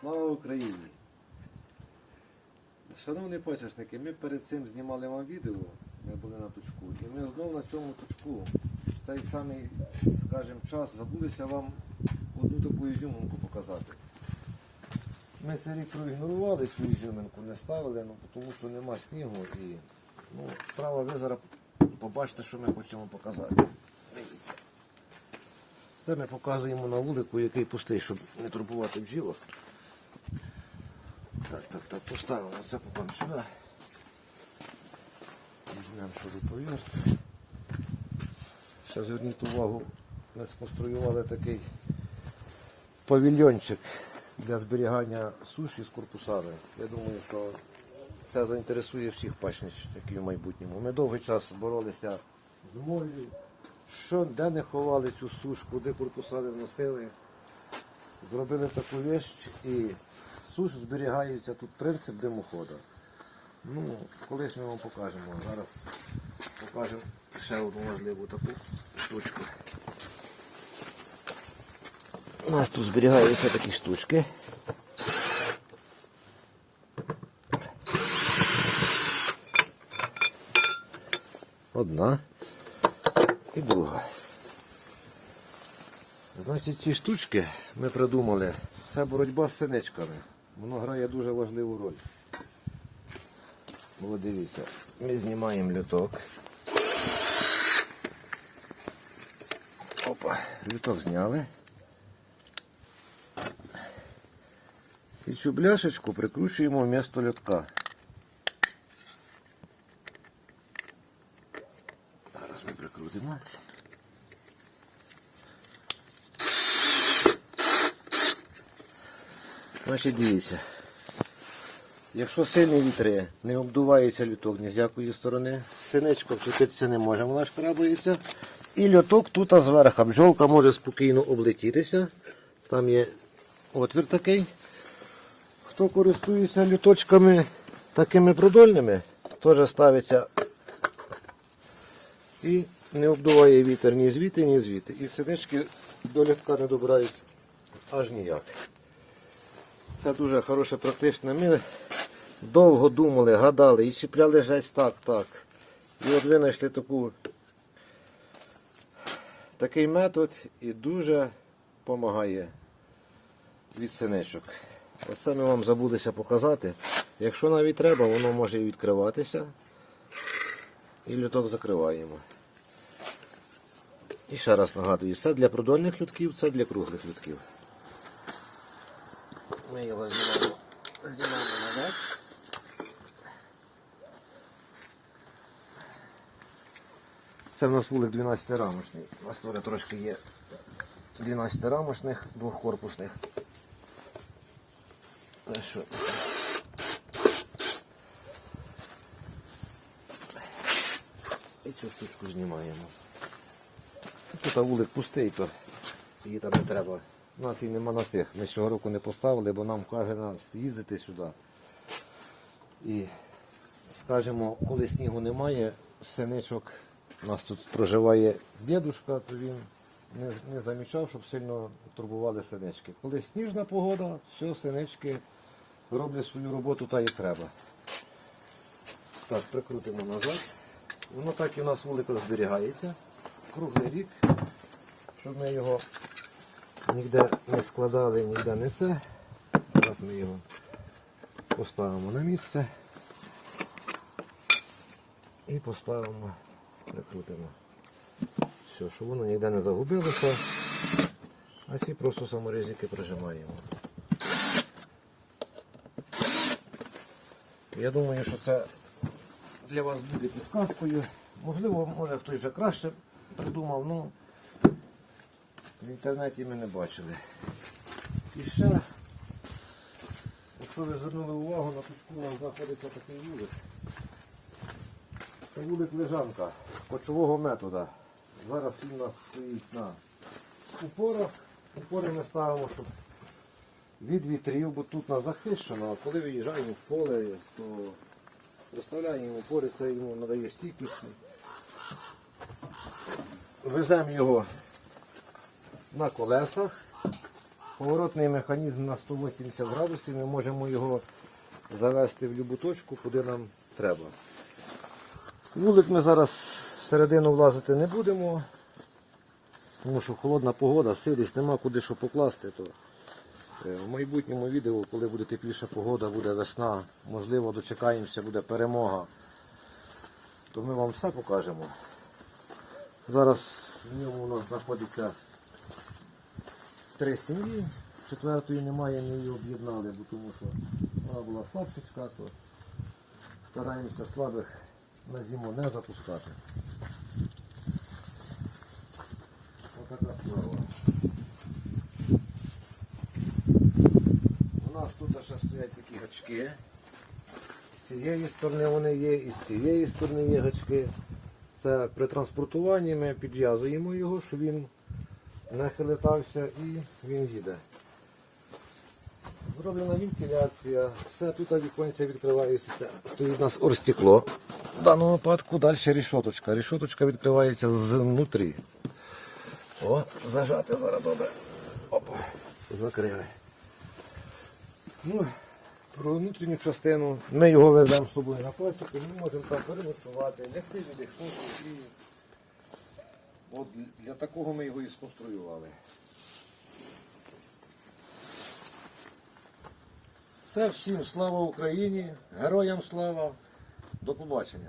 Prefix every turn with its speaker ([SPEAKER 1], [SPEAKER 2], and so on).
[SPEAKER 1] Слава Україні! Шановні пасічники, ми перед цим знімали вам відео, ми були на точку, і ми знову на цьому точку в цей самий, скажімо, час забулися вам одну таку ізюминку показати. Ми цей рік проігнорували цю ізюминку, не ставили, ну, тому що нема снігу і ну, справа ви зараз побачите, що ми хочемо показати. Це ми показуємо на вулику, який пустий, щоб не турбувати бджілок. Так, так, так, поставимо це попам сюди. Візьмемо шуруповерт. Ще зверніть увагу, ми сконструювали такий павільйончик для зберігання суші з корпусами. Я думаю, що це заінтересує всіх пачників в майбутньому. Ми довгий час боролися з молью, що де не ховали цю сушку, де корпуса вносили. Зробили таку вещь і суш зберігається тут принцип димохода. Ну, колись ми вам покажемо. Зараз покажемо ще одну важливу таку штучку. У нас тут зберігаються такі штучки. Одна і друга. Значить, ці штучки ми придумали. Це боротьба з синичками. Воно грає дуже важливу роль. От дивіться, ми знімаємо люток. Опа, люток зняли. І цю бляшечку прикручуємо в місто льотка. Зараз ми прикрутимо. Значить, дивіться. Якщо сильні вітри, не обдувається люток ні з якої сторони, синичка вчепитися не може, вона ж крабується. І льоток тут зверху. Бджолка може спокійно облетітися. Там є отвір такий. Хто користується люточками такими продольними, теж ставиться і не обдуває вітер ні звідти, ні звідти. І синички до льотка не добирають аж ніяк. Це дуже хороше практичне. Ми довго думали, гадали і чіпляли жесть так, так. І от винайшли таку, такий метод і дуже допомагає від синичок. Оце ми вам забулися показати. Якщо навіть треба, воно може і відкриватися. І люток закриваємо. І ще раз нагадую, це для продольних лютків, це для круглих лютків. Ми його знімаємо, знімаємо назад. Це в нас вулик 12 рамочний. У нас теж трошки є 12 рамочних, двохкорпусних. Та що? І цю штучку знімаємо. Тут вулик пустий, то її там не треба. У нас її нема на стих. Ми цього року не поставили, бо нам каже їздити сюди. І скажімо, коли снігу немає, синичок, у нас тут проживає дідушка, то він не, не замічав, щоб сильно турбували синички. Коли сніжна погода, все, синички роблять свою роботу та і треба. Так, прикрутимо назад. Воно так і у нас вулико зберігається. Круглий рік, щоб ми його ніде не складали, ніде не це. Зараз ми його поставимо на місце і поставимо, прикрутимо. Все, щоб воно ніде не загубилося, а ці просто саморізики прижимаємо. Я думаю, що це для вас буде підказкою. Можливо, може хтось вже краще придумав, ну в інтернеті ми не бачили. І ще, якщо ви звернули увагу, на точку у нас знаходиться такий вулик. Це вулик лежанка кочового методу. Зараз він у нас стоїть на упорах. Упори ми ставимо, щоб від вітрів, бо тут нас захищено, а коли виїжджаємо в поле, то розставляємо упори, це йому надає стійкості. Веземо його на колесах Поворотний механізм на 180 градусів. Ми можемо його завести в будь-яку точку, куди нам треба. Вулик ми зараз всередину влазити не будемо, тому що холодна погода, сирість, нема куди що покласти. То е, в майбутньому відео, коли буде тепліша погода, буде весна, можливо, дочекаємося, буде перемога, то ми вам все покажемо. Зараз в ньому у нас знаходиться три сім'ї, четвертої немає, ми її об'єднали, бо тому що вона була слабшечка, то стараємося слабих на зиму не запускати. Отака справа. У нас тут ще стоять такі гачки. З цієї сторони вони є, і з цієї сторони є гачки. Це при транспортуванні ми підв'язуємо його, щоб він не хилитався і він їде. Зроблена вентиляція, все тут віконця відкриваються. Це Стоїть у нас орстекло. В даному випадку далі рішоточка. Рішоточка відкривається знутрі. О, зажати зараз добре. Опа, закрили. Ну, про внутрішню частину ми його веземо з собою на пасіку, ми можемо там переночувати, лягти віддихнути і от для такого ми його і сконструювали. Все, всім слава Україні, героям слава, до побачення.